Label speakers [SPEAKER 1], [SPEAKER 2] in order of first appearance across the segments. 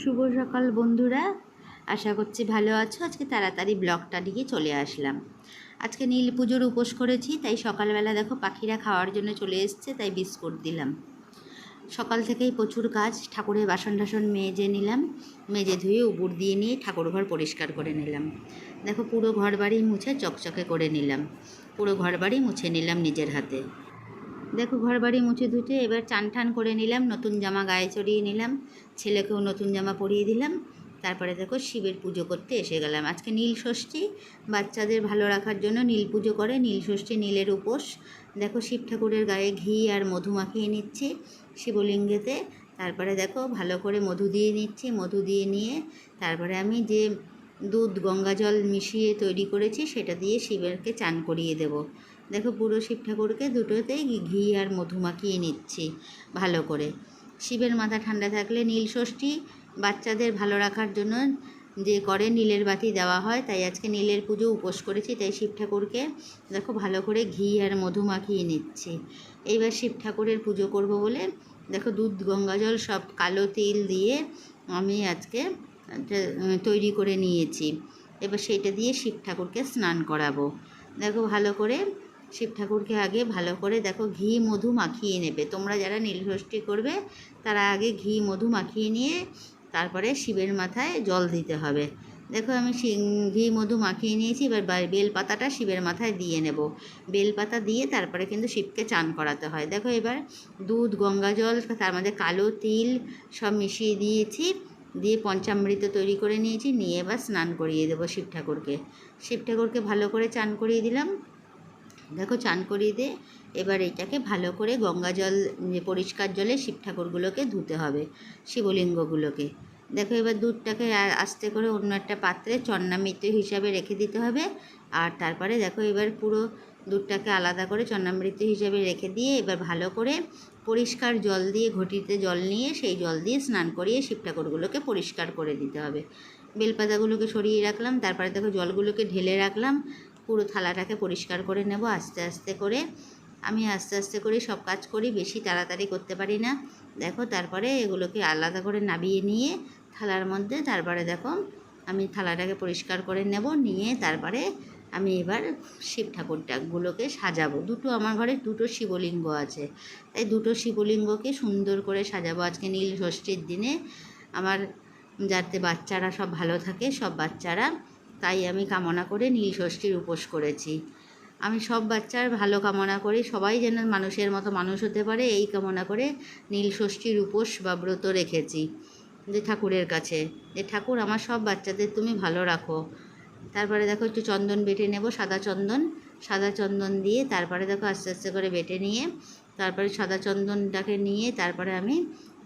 [SPEAKER 1] শুভ সকাল বন্ধুরা। আশা করছি ভালো আছো। আজকে তাড়াতাড়ি ব্লগটা দিকে চলে আসলাম। আজকে নীল পুজোর উপোস করেছি, তাই সকালবেলা দেখো পাখিরা খাওয়ার জন্য চলে এসছে, তাই বিস্কুট দিলাম। সকাল থেকেই প্রচুর কাজ, ঠাকুরের বাসন টাসন মেজে নিলাম, মেজে ধুয়ে উপুর দিয়ে নিয়ে ঠাকুর ঘর পরিষ্কার করে নিলাম। দেখো পুরো ঘর বাড়ি মুছে চকচকে করে নিলাম। পুরো ঘর বাড়ি মুছে নিলাম নিজের হাতে। দেখো ঘর বাড়ি মুছে ধুতে এবার চান টান করে নিলাম, নতুন জামা গায়ে চড়িয়ে নিলাম, ছেলেকেও নতুন জামা পরিয়ে দিলাম, তারপরে দেখো শিবের পুজো করতে এসে গেলাম। আজকে নীল ষষ্ঠী, বাচ্চাদের ভালো রাখার জন্য নীল পুজো করে, নীল ষষ্ঠী নীলের উপোস। দেখো শিব ঠাকুরের গায়ে ঘি আর মধু মাখিয়ে নিচ্ছি শিবলিঙ্গেতে, তারপরে দেখো ভালো করে মধু দিয়ে নিচ্ছি, মধু দিয়ে নিয়ে তারপরে আমি যে দুধ গঙ্গা জল মিশিয়ে তৈরি করেছি, সেটা দিয়ে শিবেরকে চান করিয়ে দেব। দেখো পুরো শিব ঠাকুরকে দুটোতেই ঘি আর মধু মাখিয়ে নিচ্ছি, ভালো করে। শিবের মাথা ঠান্ডা থাকলে নীল ষষ্ঠী বাচ্চাদের ভালো রাখার জন্য যে করে নীলের বাতি দেওয়া হয়, তাই আজকে নীলের পুজো উপোস করেছি, তাই শিব ঠাকুরকে দেখো ভালো করে ঘি আর মধু মাখিয়ে নিচ্ছি। এইবার শিব ঠাকুরের পুজো করব বলে দেখো দুধ, গঙ্গা জল সব কালো তিল দিয়ে আমি আজকে তৈরি করে নিয়েছি। এবার সেটা দিয়ে শিব ঠাকুরকে স্নান করাবো। দেখো ভালো করে শিব ঠাকুরকে আগে ভালো করে দেখো ঘি, মধু মাখিয়ে নেবে। তোমরা যারা নীলষষ্ঠী করবে, তারা আগে ঘি, মধু মাখিয়ে নিয়ে তারপরে শিবের মাথায় জল দিতে হবে। দেখো আমি ঘি, মধু মাখিয়ে নিয়েছি, এবার বেলপাতাটা শিবের মাথায় দিয়ে নেব। বেলপাতা দিয়ে তারপরে কিন্তু শিবকে চান করাতে হয়। দেখো এবার দুধ, গঙ্গা জল, তার মধ্যে কালো তিল সব মিশিয়ে দিয়েছি, দিয়ে পঞ্চামৃত তৈরি করে নিয়েছি, নিয়ে এবার স্নান করিয়ে দেবো শিব ঠাকুরকে। শিব ঠাকুরকে ভালো করে চান করিয়ে দিলাম। দেখো চান করিয়ে দিয়ে এবার এটাকে ভালো করে গঙ্গা জল পরিষ্কার জলে শিব ঠাকুরগুলোকে ধুতে হবে, শিবলিঙ্গগুলোকে। দেখো এবার দুধটাকে আস্তে করে অন্য একটা পাত্রে চন্নামৃত হিসাবে রেখে দিতে হবে, আর তারপরে দেখো এবার পুরো দুধটাকে আলাদা করে চন্নামৃত হিসাবে রেখে দিয়ে এবার ভালো করে পরিষ্কার জল দিয়ে, ঘটিতে জল নিয়ে সেই জল দিয়ে স্নান করিয়ে শিব ঠাকুরগুলোকে পরিষ্কার করে দিতে হবে। বেলপাতাগুলোকে সরিয়ে রাখলাম, তারপরে দেখো জলগুলোকে ঢেলে রাখলাম পুরো থালাটাকে পরিষ্কার করে নেব আস্তে আস্তে করে। আমি আস্তে আস্তে করে সব কাজ করি, বেশি তাড়াতাড়ি করতে পারি না। দেখো, তারপরে এগুলোকে আলাদা করে নাবিয়ে নিয়ে থালার মধ্যে, তারপরে দেখো, আমি থালাটাকে পরিষ্কার করে নেব, নিয়ে তারপরে আমি এবার শিব ঠাকুরটাগুলোকে সাজাবো। দুটো আমার ঘরে দুটো শিবলিঙ্গ আছে। তাই দুটো শিবলিঙ্গকে সুন্দর করে সাজাবো। আজকে নীল ষষ্ঠীর দিনে আমার যাতে বাচ্চারা সব ভালো থাকে, সব বাচ্চারা তাই আমি কামনা করে নীল ষষ্ঠীর উপোস করেছি। আমি সব বাচ্চার ভালো কামনা করি, সবাই যেন মানুষের মতো মানুষ হতে পারে, এই কামনা করে নীল ষষ্ঠীর উপোস বা ব্রত রেখেছি। যে ঠাকুরের কাছে, যে ঠাকুর আমার সব বাচ্চাদের তুমি ভালো রাখো। তারপরে দেখো একটু চন্দন বেটে নেব, সাদা চন্দন। সাদা চন্দন দিয়ে তারপরে দেখো আস্তে আস্তে করে বেটে নিয়ে, তারপরে সাদা চন্দনটাকে নিয়ে তারপরে আমি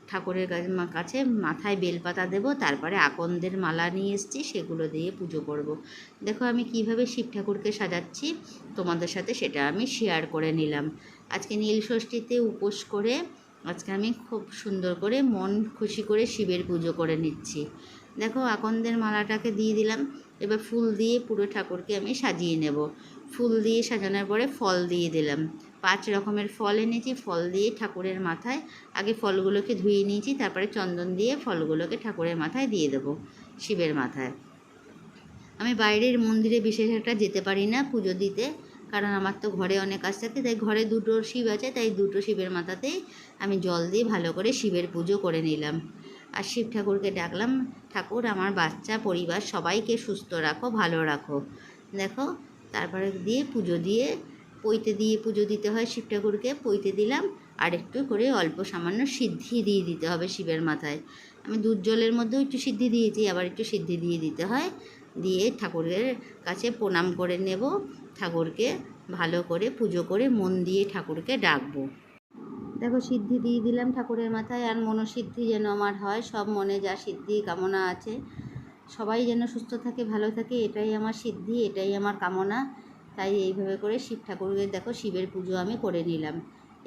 [SPEAKER 1] ঠাকুরের কাছে- মাথায় বেলপাতা দেব, তারপরে আকন্দের মালা নিয়ে এসেছি, সেগুলো দিয়ে পুজো করব। দেখো আমি কীভাবে শিব ঠাকুরকে সাজাচ্ছি, তোমাদের সাথে সেটা আমি শেয়ার করে নিলাম। আজকে নীল ষষ্ঠীতে উপোস করে, আজকে আমি খুব সুন্দর করে মন খুশি করে শিবের পুজো করে নিচ্ছি। দেখো আকন্দের মালাটাকে দিয়ে দিলাম, এবার ফুল দিয়ে পুরো ঠাকুরকে আমি সাজিয়ে নেব। ফুল দিয়ে সাজানোর পরে ফল দিয়ে দিলাম। পাঁচ রকমের ফল এনেছি, ফল দিয়ে ঠাকুরের মাথায়। আগে ফলগুলোকে ধুয়ে নিয়েছি, তারপরে চন্দন দিয়ে ফলগুলোকে ঠাকুরের মাথায় দিয়ে দেবো, শিবের মাথায়। আমি বাইরের মন্দিরে বিশেষ একটা যেতে পারি না পুজো দিতে, কারণ আমার তো ঘরে অনেক কাজ থাকে তাই ঘরে দুটো শিব আছে, তাই দুটো শিবের মাথাতেই আমি জল দিয়ে ভালো করে শিবের পুজো করে নিলাম। আর শিব ঠাকুরকে ডাকলাম, ঠাকুর, আমার বাচ্চা, পরিবার, সবাইকে সুস্থ রাখো, ভালো রাখো। দেখো, তারপরে দিয়ে পুজো দিয়ে পৈতে দিয়ে পুজো দিতে হয় শিব ঠাকুরকে, পৈতে দিলাম। আর একটু করে অল্প সামান্য সিদ্ধি দিয়ে দিতে হবে শিবের মাথায়। আমি দুধ জলের মধ্যেও একটু সিদ্ধি দিয়েছি, আবার একটু সিদ্ধি দিয়ে দিতে হয়। দিয়ে ঠাকুরের কাছে প্রণাম করে নেব। ঠাকুরকে ভালো করে পুজো করে মন দিয়ে ঠাকুরকে ডাকবো। দেখো সিদ্ধি দিয়ে দিলাম ঠাকুরের মাথায়, আর মনোসিদ্ধি যেন আমার হয়, সব মনে যা সিদ্ধি কামনা আছে। সবাই যেন সুস্থ থাকে, ভালো থাকে, এটাই আমার সিদ্ধি, এটাই আমার কামনা। তাই এইভাবে করে শিব ঠাকুরকে, দেখো শিবের পুজো আমি করে নিলাম।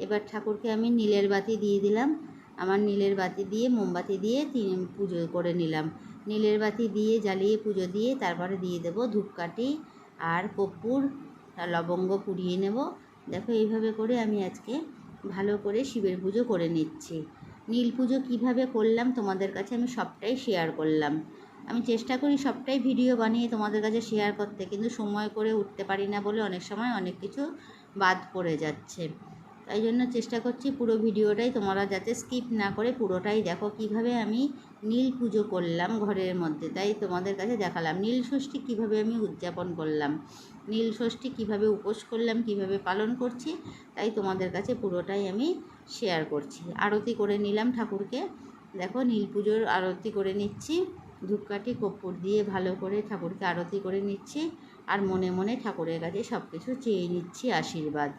[SPEAKER 1] এবার ঠাকুরকে আমি নীলের বাতি দিয়ে দিলাম। আমার নীলের বাতি দিয়ে মোমবাতি দিয়ে তিন পুজো করে নিলাম। নীলের বাতি দিয়ে জ্বালিয়ে পুজো দিয়ে তারপরে দিয়ে দেবো ধূপকাঠি আর কর্পূর লবঙ্গ পুড়িয়ে নেব। দেখো এইভাবে করে আমি আজকে ভালো করে শিবের পুজো করে নিচ্ছি। নীল পুজো কীভাবে করলাম তোমাদের কাছে আমি সবটাই শেয়ার করলাম। আমি চেষ্টা করি সবটাই ভিডিও বানিয়ে তোমাদের কাছে শেয়ার করতে, কিন্তু সময় করে উঠতে পারি না বলে অনেক সময় অনেক কিছু বাদ পড়ে যাচ্ছে। তাই জন্য চেষ্টা করছি পুরো ভিডিওটাই তোমরা যাতে স্কিপ না করে পুরোটাই দেখো। কীভাবে আমি নীল পুজো করলাম ঘরের মধ্যে, তাই তোমাদের কাছে দেখালাম। নীল ষষ্ঠী কীভাবে আমি উদযাপন করলাম, নীল ষষ্ঠী কীভাবে উপোস করলাম, কীভাবে পালন করছি, তাই তোমাদের কাছে পুরোটাই আমি শেয়ার করছি। আরতি করে নিলাম ঠাকুরকে। দেখো নীল পুজোর আরতি করে নিচ্ছি। ধূপকাঠি, কর্পূর দিয়ে ভালো করে ঠাকুরকে আরতি করে নিচ্ছি আর মনে মনে ঠাকুরের কাছে সব কিছু চেয়ে নিচ্ছি আশীর্বাদ।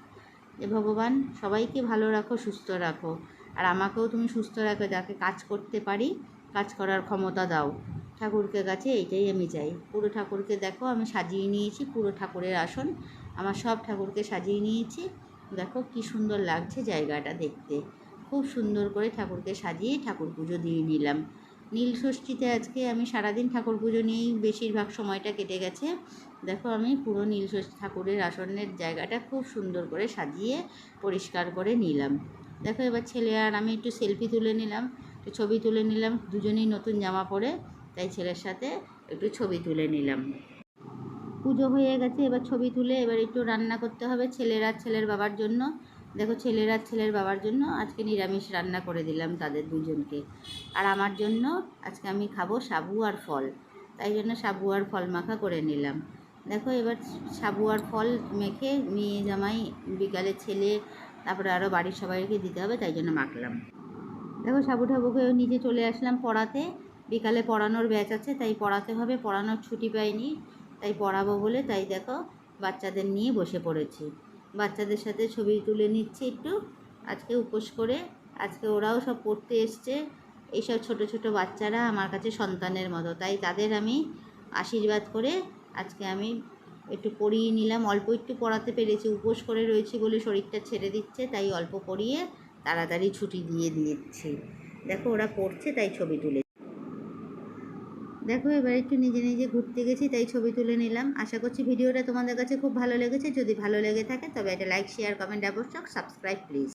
[SPEAKER 1] যে ভগবান, সবাইকে ভালো রাখো, সুস্থ রাখো। আর আমাকেও তুমি সুস্থ রাখো যাতে কাজ করতে পারি, কাজ করার ক্ষমতা দাও। ঠাকুরকে কাছে এইটাই আমি চাই। পুরো ঠাকুরকে দেখো, আমি সাজিয়ে নিয়েছি, পুরো ঠাকুরের আসন। আমার সব ঠাকুরকে সাজিয়ে নিয়েছি। দেখো কি সুন্দর লাগছে জায়গাটা দেখতে। খুব সুন্দর করে ঠাকুরকে সাজিয়ে ঠাকুর পুজো দিয়ে নিলাম। নীল ষষ্ঠীতে আজকে আমি সারাদিন ঠাকুর পুজো নিয়েই বেশিরভাগ সময়টা কেটে গেছে। দেখো আমি পুরো নীল ষষ্ঠী ঠাকুরের আসনের জায়গাটা খুব সুন্দর করে সাজিয়ে পরিষ্কার করে নিলাম। দেখো এবার ছেলে আর আমি একটু সেলফি তুলে নিলাম, একটু ছবি তুলে নিলাম, দুজনেই নতুন জামা পরে, তাই ছেলের সাথে একটু ছবি তুলে নিলাম। পুজো হয়ে গেছে, এবার ছবি তুলে এবার একটু রান্না করতে হবে ছেলের আর ছেলের বাবার জন্য। দেখো, ছেলেরা ছেলের বাবার জন্য আজকে নিরামিষ রান্না করে দিলাম তাদের দুজনকে। আর আমার জন্য আজকে আমি খাব সাবু আর ফল। তাই জন্য সাবু আর ফল মাখা করে নিলাম। দেখো, এবার সাবু আর ফল মেখে মেয়ে জামাই, বিকালে ছেলে, তারপরে আরও বাড়ির সবাইকে দিতে হবে, তাই জন্য মাখলাম। দেখো, সাবু ঠাবুকে নিজে চলে আসলাম পড়াতে। বিকালে পড়ানোর ব্যাচ আছে, তাই পড়াতে হবে। পড়ানোর ছুটি পাইনি, তাই পড়াবো বলে, তাই দেখো, বাচ্চাদের নিয়ে বসে পড়েছি। বাচ্চাদের সাথে ছবি তুলে নিচ্ছি একটু। আজকে উপোস করে, আজকে ওরাও সব পড়তে এসছে। এইসব ছোট ছোট বাচ্চারা আমার কাছে সন্তানের মতো। তাই তাদের আমি আশীর্বাদ করে আজকে আমি একটু পড়িয়ে নিলাম। অল্প একটু পড়াতে পেরেছি, উপোস করে রয়েছি বলে শরীরটা ছেড়ে দিচ্ছে, তাই অল্প পড়িয়ে তাড়াতাড়ি ছুটি দিয়ে দিচ্ছি দেখো ওরা পড়ছে, তাই ছবি তুলে দেখো, এবার একটু নিজে নিজে ঘুরতে গেছি, তাই ছবি তুলে নিলাম। আশা করছি ভিডিওটা তোমাদের কাছে খুব ভালো লেগেছে। যদি ভালো লেগে থাকে, তবে এটা লাইক শেয়ার কমেন্ট অবশ্যক সাবস্ক্রাইব প্লিজ